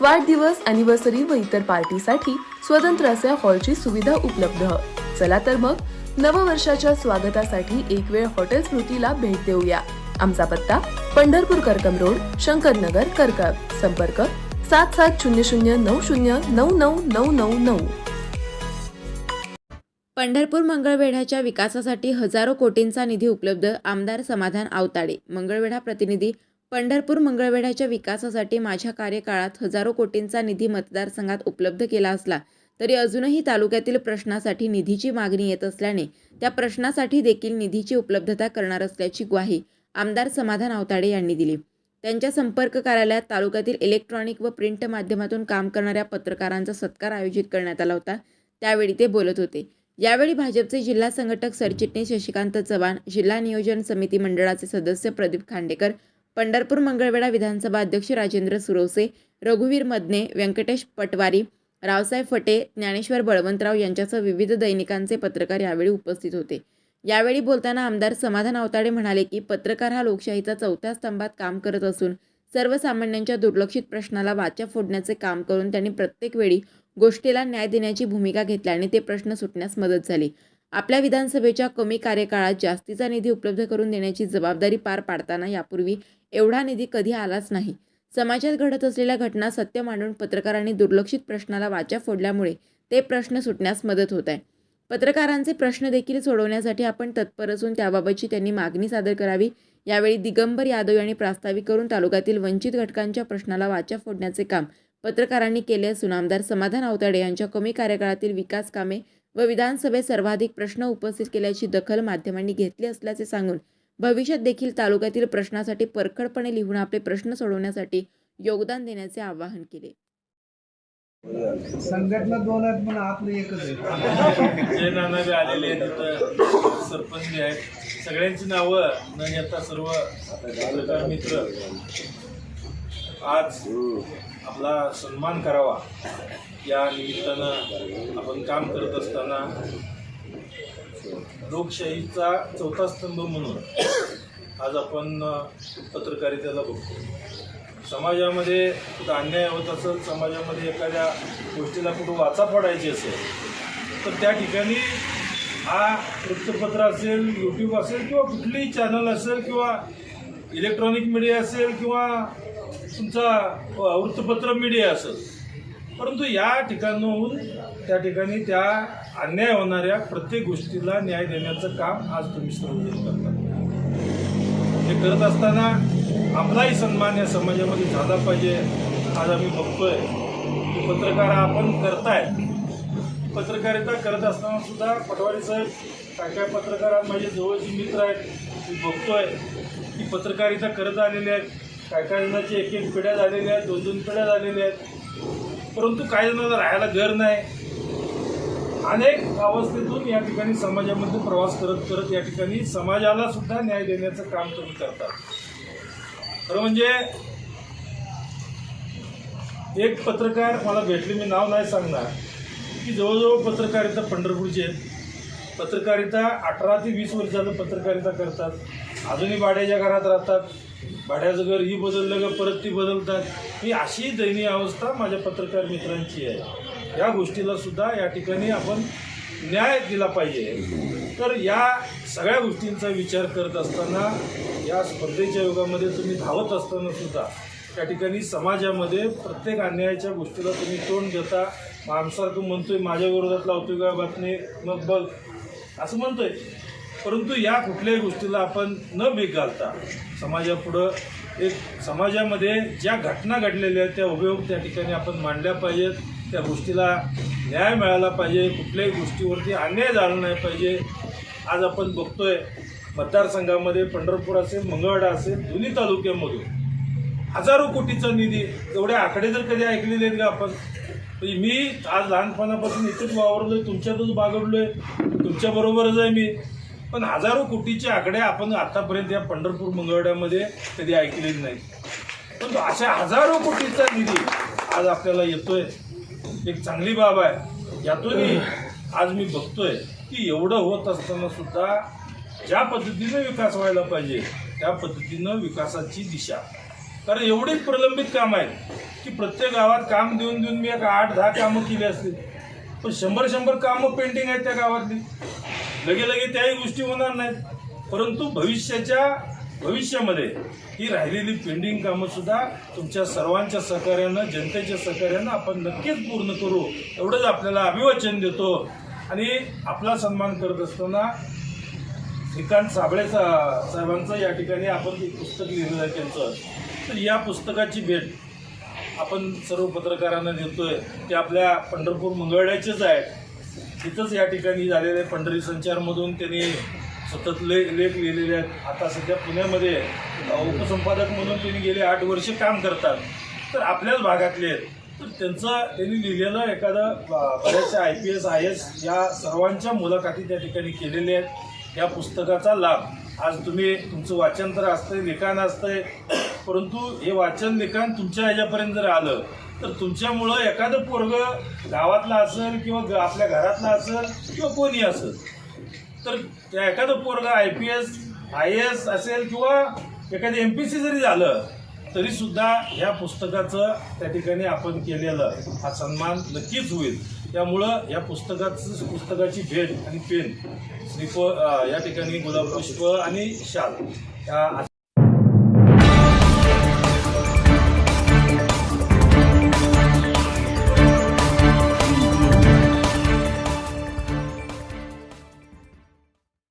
वाढदिवस अॅनिव्हर्सरी व इतर पार्टीसाठी स्वतंत्र असे हॉलची सुविधा उपलब्ध. चला तर मग नववर्षाच्या स्वागतासाठी एक वेळ हॉटेल स्मृतीला भेट देऊया. आमचा पत्ता पंढरपूर करकम रोड शंकरनगर करकम संपर्क सात सात शून्य शून्य नऊ शून्य नऊ नऊ नऊ नऊ नऊ. पंढरपूर मंगळवेढ्याच्या विकासासाठी हजारो कोटींचा निधी उपलब्ध आमदार समाधान आवताडे. मंगळवेढा प्रतिनिधी पंढरपूर मंगळवेढ्याच्या विकासासाठी माझ्या कार्यकाळात हजारो कोटींचा निधी मतदारसंघात उपलब्ध केला असला तरी अजूनही तालुक्यातील प्रश्नासाठी निधीची मागणी येत असल्याने त्या प्रश्नासाठी देखील निधीची उपलब्धता करणार असल्याची ग्वाही आमदार समाधान आवताडे यांनी दिली. त्यांच्या संपर्क कार्यालयात तालुक्यातील इलेक्ट्रॉनिक व प्रिंट माध्यमातून काम करणाऱ्या पत्रकारांचा सत्कार आयोजित करण्यात आला होता. त्यावेळी ते बोलत होते. यावेळी भाजपचे जिल्हा संघटक सरचिटणीस शशिकांत चव्हाण जिल्हा नियोजन समिती मंडळाचे सदस्य प्रदीप खांडेकर पंढरपूर मंगळवेढा विधानसभा अध्यक्ष राजेंद्र सुरवसे रघुवीर मदने व्यंकटेश पटवारी रावसाहेब फटे ज्ञानेश्वर बळवंतराव यांच्यासह विविध दैनिकांचे पत्रकार यावेळी उपस्थित होते. यावेळी बोलताना आमदार समाधान अवताडे म्हणाले की पत्रकार हा लोकशाहीचा चौथ्या स्तंभात काम करत असून सर्वसामान्यांच्या दुर्लक्षित प्रश्नाला वाचा फोडण्याचे काम करून त्यांनी प्रत्येक वेळी गोष्टीला न्याय देण्याची भूमिका घेतल्याने ते प्रश्न सुटण्यास मदत झाली. आपल्या विधानसभेच्या कमी कार्यकाळात जास्तीचा निधी उपलब्ध करून देण्याची जबाबदारी पार पाडताना यापूर्वी एवढा निधी कधी आलाच नाही. समाजात घडत असलेल्या घटना सत्य मांडून पत्रकारांनी दुर्लक्षित प्रश्नाला वाचा फोडल्यामुळे ते प्रश्न सुटण्यास मदत होत आहे. पत्रकारांचे प्रश्न देखील सोडवण्यासाठी आपण तत्पर असून त्याबाबतची त्यांनी मागणी सादर करावी. यावेळी दिगंबर यादव यांनी प्रास्ताविक करून तालुक्यातील वंचित घटकांच्या प्रश्नाला वाचा फोडण्याचे काम पत्रकारांनी केले असून आमदार समाधान आवताडे यांच्या कमी कार्यकाळातील विकास कामे व विधानसभेत सर्वाधिक प्रश्न उपस्थित केल्याची दखल माध्यमांनी घेतली असल्याचे सांगून भविष्यात देखील तालुक्यातील प्रश्नासाठी परखडपणे लिहून आपले प्रश्न सोडवण्यासाठी योगदान देण्याचे आवाहन केले. संघटना दोन आहेत पण आपलं एकच आहे. जय नाना बी आलेले आहेत तिथं सरपंच बी आहेत. सगळ्यांची नावं न घेता सर्व पत्रकार मित्र आज आपला सन्मान करावा. या निमित्तानं आपण काम करत असताना लोकशाहीचा चौथा स्तंभ म्हणून आज आपण पत्रकारितेला बघतो. समाजामध्ये कुठं अन्याय होत असेल समाजामध्ये एखाद्या गोष्टीला कुठं वाचा फोडायची असेल तर त्या ठिकाणी हा वृत्तपत्र असेल यूट्यूब असेल किंवा कुठलीही चॅनल असेल किंवा इलेक्ट्रॉनिक मीडिया असेल किंवा तुमचा वृत्तपत्र मीडिया असेल परंतु या ठिकाणाहून त्या ठिकाणी त्या अन्याय होणाऱ्या प्रत्येक गोष्टीला न्याय देण्याचं काम आज तुम्ही सर्वजण करता. हे करत असताना आपलाही सन्मान या समाजामध्ये झाला पाहिजे आज आम्ही बघतोय. की पत्रकार आपण करताय. पत्रकारिता करत असताना सुद्धा पटवारी साहेब काय काय पत्रकार माझे जवळचे मित्र आहेत मी बघतोय. की पत्रकारिता करत आलेले आहेत. काय काय जणांची एक एक पिढ्या झालेल्या आहेत दोन दोन पिढ्या झालेल्या आहेत. परंतु काही जणांना राहायला घर नाही. अनेक अवस्थेतून या ठिकाणी समाजामध्ये प्रवास करत करत या ठिकाणी समाजाला सुद्धा न्याय देण्याचं काम तुम्ही करतात. खरं म्हणजे एक पत्रकार मला भेटले मी नाव नाही सांगणार. की जवळजवळ पत्रकारिता पंढरपूरची आहेत. पत्रकारिता अठरा ते वीस वर्षाचं पत्रकारिता करतात. अजूनही भाड्याच्या घरात राहतात. भाड्याचं घर ही बदललं का परत ती बदलतात. ही अशी दयनीय अवस्था माझ्या पत्रकार मित्रांची आहे. या गोष्टीला सुद्धा या ठिकाणी आपण न्याय दिला पाहिजे. तर या सगळ्या गोष्टींचा विचार करत असताना या स्पर्धेच्या युगामध्ये तुम्ही धावत असताना सुद्धा त्या ठिकाणी समाजामध्ये प्रत्येक अन्यायाच्या गोष्टीला तुम्ही तोंड देता. आमसारखं म्हणतोय माझ्या विरोधात लावतोय का बातमी मग बघ असं म्हणतोय. परंतु या कुठल्याही गोष्टीला आपण न बेग घालता समाजापुढं एक समाजामध्ये ज्या घटना घडलेल्या आहेत त्या उपयोग त्या ठिकाणी आपण मांडल्या पाहिजेत. त्या गोष्टीला न्याय मिळाला पाहिजे. कुठल्याही गोष्टीवरती अन्याय झाला नाही पाहिजे. आज आपण बघतोय मतदारसंघामध्ये पंढरपूर असेल मंगळवाडा असेल दोन्ही तालुक्यामधून हजारो कोटीचा निधी एवढे आकडे जर कधी ऐकलेले आहेत का आपण? म्हणजे मी आज लहानपणापासून इथेच वावरलोय तुमच्यातच बागडलोय. आहे तुमच्याबरोबरच आहे मी. पण हजारो कोटीचे आकडे आपण आतापर्यंत या पंढरपूर मंगळवाड्यामध्ये कधी ऐकलेले नाहीत पण अशा हजारो कोटीचा निधी आज आपल्याला येतोय. एक चांगली बाब आहे. यातूनही आज मी बघतोय की एवढं होत असताना सुद्धा ज्या पद्धतीनं विकास व्हायला पाहिजे त्या पद्धतीनं विकासाची दिशा. कारण एवढी प्रलंबित काम आहेत की प्रत्येक गावात काम देऊन देऊन मी एक आठ दहा कामं केली असतील. पण शंभर शंभर कामं पेंटिंग आहेत त्या गावातली. लगे लगे त्याही गोष्टी होणार नाहीत. परंतु भविष्याच्या भविष्यामध्ये ही राहिलेली पेंडिंग कामं सुद्धा तुमच्या सर्वांच्या सहकार्यानं जनतेच्या सहकार्यानं आपण नक्कीच पूर्ण करू एवढंच आपल्याला अभिवाचन देतो. आणि आपला सन्मान करत असताना श्रीकांत साबळे सा- साहेबांचं या ठिकाणी आपण एक पुस्तक लिहिलेलं आहे त्यांचं. तर या पुस्तकाची भेट आपण सर्व पत्रकारांना देतोय. ते आपल्या पंढरपूर मंगळवाड्याचेच आहेत. तिथंच या ठिकाणी झालेले पंढरी संचारमधून त्यांनी सतत ले लेख लिहिलेले आहेत. आता सध्या पुण्यामध्ये उपसंपादक म्हणून त्यांनी गेले आठ वर्षे काम करतात. तर आपल्याच भागातले आहेत. तर त्यांचं त्यांनी लिहिलेलं एखादं बऱ्याचशा I P S I S या सर्वांच्या मुलाखती त्या ठिकाणी केलेल्या आहेत. या पुस्तकाचा लाभ. आज तुम्ही तुमचं वाचन तर असतंय लिखाण असतंय. परंतु हे वाचन लिखाण तुमच्या ह्याच्यापर्यंत जर आलं तर तुमच्यामुळं एखादं पोरग गावातलं असेल किंवा ग- आपल्या घरातलं असेल किंवा कोणी असेल तर त्या एखादं पोरग I P S I S असेल किंवा एखादी एम पी सी जरी झालं तरीसुद्धा ह्या पुस्तकाचं त्या ठिकाणी आपण केलेलं हा सन्मान नक्कीच होईल. त्यामुळं या पुस्तकाचं पुस्तकाची भेट आणि पेन श्रीफ या ठिकाणी गुलाब पुष्प आणि शाल या